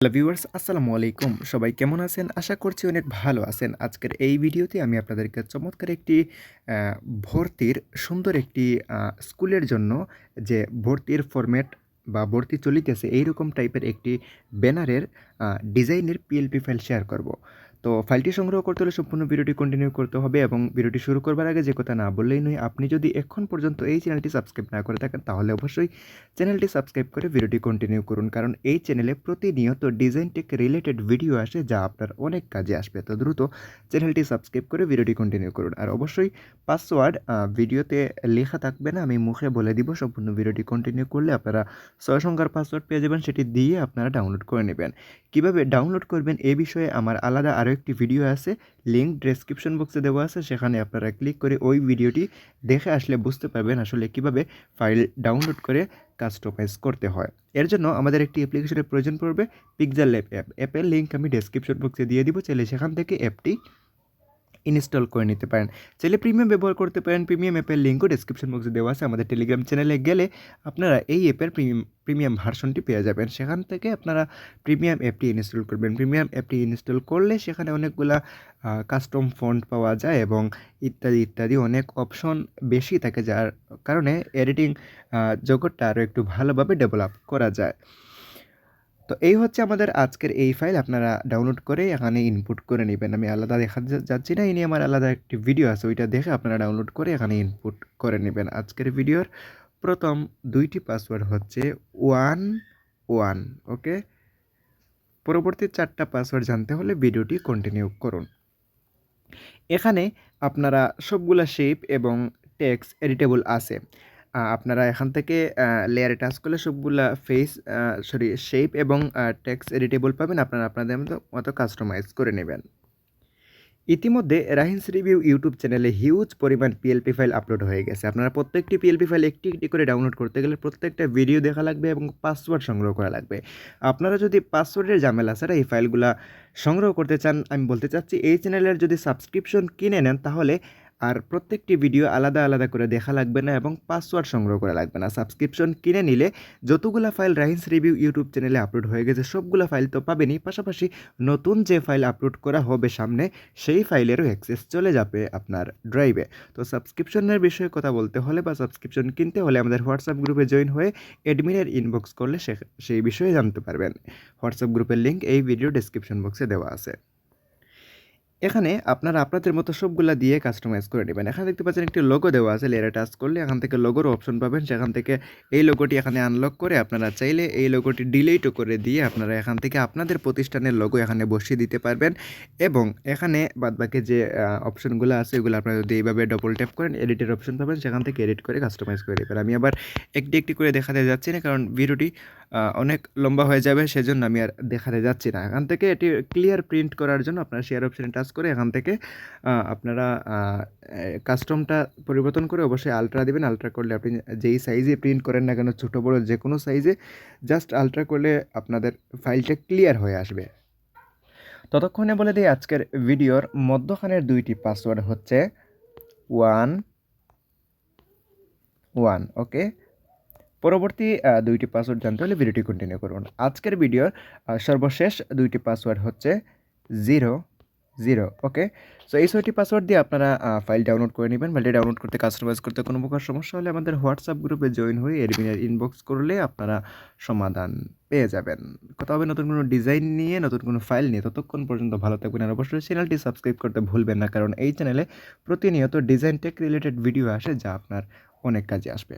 Hello viewers আসসালামু আলাইকুম। সবাই কেমন আছেন? আশা করছি অনেক ভালো আছেন। আজকের এই ভিডিওতে আমি আপনাদেরকে চমৎকার একটি ভর্তির সুন্দর একটি স্কুলের জন্য যে ভর্তির ফরম্যাট বা ভর্তি চলিতেছে, এইরকম টাইপের একটি ব্যানারের ডিজাইনের পিএলপি ফাইল শেয়ার করব। তো ফাইলটি সংগ্রহ করতে হলে সম্পূর্ণ ভিডিওটি কন্টিনিউ করতে হবে এবং ভিডিওটি শুরু করবার আগে যে কথা না বললেই নয়, আপনি যদি এখন পর্যন্ত এই চ্যানেলটি সাবস্ক্রাইব না করে থাকেন, তাহলে অবশ্যই চ্যানেলটি সাবস্ক্রাইব করে ভিডিওটি কন্টিনিউ করুন। কারণ এই চ্যানেলে প্রতিনিয়ত ডিজাইন টেক রিলেটেড ভিডিও আসে যা আপনার অনেক কাজে আসবে। তো দ্রুত চ্যানেলটি সাবস্ক্রাইব করে ভিডিওটি কন্টিনিউ করুন। আর অবশ্যই পাসওয়ার্ড ভিডিওতে লেখা থাকবে না, আমি মুখে বলে দিব, সম্পূর্ণ ভিডিওটি কন্টিনিউ করলে আপনারা ছয় সংখ্যার পাসওয়ার্ড পেয়ে যাবেন, সেটি দিয়ে আপনারা ডাউনলোড করে নেবেন। কীভাবে ডাউনলোড করবেন, এ বিষয়ে আমার আলাদা আরও একটি ভিডিও আছে লিঙ্ক ডেসক্রিপশন বক্সে দেওয়া আছে, সেখানে আপনারা ক্লিক করে ওই ভিডিওটি দেখে আসলে বুঝতে পারবেন আসলে কীভাবে ফাইল ডাউনলোড করে কাস্টমাইজ করতে হয়। এর জন্য আমাদের একটি অ্যাপ্লিকেশনের প্রয়োজন পড়বে পিকজার ল্যাপ অ্যাপ অ্যাপের লিঙ্ক আমি ডেসক্রিপশন বক্সে দিয়ে দিব, চাইলে সেখান থেকে অ্যাপটি ইনস্টল করে নিতে পারেন। চাইলে প্রিমিয়াম ব্যবহার করতে পারেন। প্রিমিয়াম অ্যাপের লিঙ্কও ডেসক্রিপশন বক্সে দেওয়া আছে। আমাদের টেলিগ্রাম চ্যানেলে গেলে আপনারা এই অ্যাপের প্রিমিয়াম প্রিমিয়াম ভার্সনটি পেয়ে যাবেন। সেখান থেকে আপনারা প্রিমিয়াম অ্যাপটি ইনস্টল করবেন। প্রিমিয়াম অ্যাপটি ইনস্টল করলে সেখানে অনেকগুলা কাস্টম ফন্ট পাওয়া যায় এবং ইত্যাদি ইত্যাদি অনেক অপশন বেশি থাকে, যার কারণে এডিটিং জগৎটা আরও একটু ভালোভাবে ডেভেলপ করা যায়। তো এই হচ্ছে আমাদের আজকের এই ফাইল আপনারা ডাউনলোড করে এখানে ইনপুট করে নেবেন। আমি আলাদা দেখা যাচ্ছি না, এই নিয়ে আমার আলাদা একটি ভিডিও আছে, ওইটা দেখে আপনারা ডাউনলোড করে এখানে ইনপুট করে নেবেন। আজকের ভিডিওর প্রথম দুইটি পাসওয়ার্ড হচ্ছে ওয়ান ওয়ান ওকে পরবর্তী চারটা পাসওয়ার্ড জানতে হলে ভিডিওটি কন্টিনিউ করুন। এখানে আপনারা সবগুলা শেপ এবং টেক্স এডিটেবল আছে। আপনারা এখান থেকে লেয়ারে টাচ করলে সবগুলা ফেস সরি শেপ এবং টেক্সট এডিটেবল পাবেন। আপনারা আপনাদের মতো মতো কাস্টমাইজ করে নেবেন। ইতিমধ্যে রাহিনস রিভিউ ইউটিউব চ্যানেলে হিউজ পরিমাণ পিএলপি ফাইল আপলোড হয়ে গেছে। আপনারা প্রত্যেকটি পিএলপি ফাইল একটি একটি করে ডাউনলোড করতে গেলে প্রত্যেকটা ভিডিও দেখা লাগবে এবং পাসওয়ার্ড সংগ্রহ করা লাগবে। আপনারা যদি পাসওয়ার্ডের ঝামেলা ছাড়া এই ফাইলগুলা সংগ্রহ করতে চান, আমি বলতে চাচ্ছি, এই চ্যানেলের যদি সাবস্ক্রিপশন কিনে নেন, তাহলে আর প্রত্যেকটি ভিডিও আলাদা আলাদা করে দেখা লাগবে না এবং পাসওয়ার্ড সংগ্রহ করা লাগবে না। সাবস্ক্রিপশন কিনে নিলে যতগুলো ফাইল রাহিন্স রিভিউ ইউটিউব চ্যানেলে আপলোড হয়ে গেছে, সবগুলো ফাইল তো পাবেনই। পাশাপাশি নতুন যে ফাইল আপলোড করা হবে সামনে, সেই ফাইলেরও অ্যাক্সেস চলে যাবে আপনার ড্রাইভে তো সাবস্ক্রিপশনের বিষয়ে কথা বলতে হলে বা সাবস্ক্রিপশন কিনতে হলে আমাদের হোয়াটসঅ্যাপ গ্রুপে জয়েন হয়ে অ্যাডমিনের ইনবক্স করলে সেই বিষয়ে জানতে পারবেন। হোয়াটসঅ্যাপ গ্রুপের লিঙ্ক এই ভিডিও ডেসক্রিপশন বক্সে দেওয়া আছে। এখানে আপনারা আপনাদের মতো সবগুলা দিয়ে কাস্টমাইজ করে নেবেন। এখানে দেখতে পাচ্ছেন একটি লোগো দেওয়া আছে লেয়ারে টাচ করলে এখান থেকে লোগোর অপশন পাবেন। সেখান থেকে এই লোগোটি এখানে আনলক করে আপনারা চাইলে এই লোগোটি ডিলিটও করে দিয়ে আপনারা এখান থেকে আপনাদের প্রতিষ্ঠানের লোগো এখানে বসিয়ে দিতে পারবেন। এবং এখানে বাদবাকি যে অপশনগুলো আছে, এগুলো আপনারা যদি এইভাবে ডবল ট্যাপ করেন এডিটের অপশন পাবেন। সেখান থেকে এডিট করে কাস্টমাইজ করে দেবেন আমি আবার একটি একটি করে দেখাতে যাচ্ছি না, কারণ ভিডিওটি অনেক লম্বা হয়ে যাবে, সেজন্য আমি আর দেখাতে যাচ্ছি না। এখান থেকে এটি ক্লিয়ার প্রিন্ট করার জন্য আপনারা শেয়ার অপশানে টাচ করে এখান থেকে আপনারা কাস্টমটা পরিবর্তন করে অবশ্যই আলট্রা দেবেন। আলট্রা করলে আপনি যেই সাইজে প্রিন্ট করেন না কেন, ছোটো, বড়ো যে কোনো সাইজে জাস্ট আলট্রা করলে আপনাদের ফাইলটা ক্লিয়ার হয়ে আসবে। ততক্ষণে বলে দিই, আজকের ভিডিওর মধ্যখানের দুইটি পাসওয়ার্ড হচ্ছে ওয়ান ওয়ান ওকে পরবর্তী দুইটি পাসওয়ার্ড জানতে হলে ভিডিওটি কন্টিনিউ করুন। আজকের ভিডিওর সর্বশেষ দুইটি পাসওয়ার্ড হচ্ছে জিরো জিরো ওকে সো এই ছয়টি পাসওয়ার্ড দিয়ে আপনারা ফাইল ডাউনলোড করে নেবেন। ফাইলটি ডাউনলোড করতে কাস্টমাইজ করতে কোনো প্রকার সমস্যা হলে আমাদের হোয়াটসঅ্যাপ গ্রুপে জয়েন হয়ে এডমিনের ইনবক্স করলে আপনারা সমাধান পেয়ে যাবেন। কথা হবে নতুন কোনো ডিজাইন নিয়ে, নতুন কোনো ফাইল নিয়ে, ততক্ষণ পর্যন্ত ভালো থাকবেন আর অবশ্যই চ্যানেলটি সাবস্ক্রাইব করতে ভুলবেন না, কারণ এই চ্যানেলে প্রতিনিয়ত ডিজাইন টেক রিলেটেড ভিডিও আসে, যা আপনার অনেক কাজে আসবে।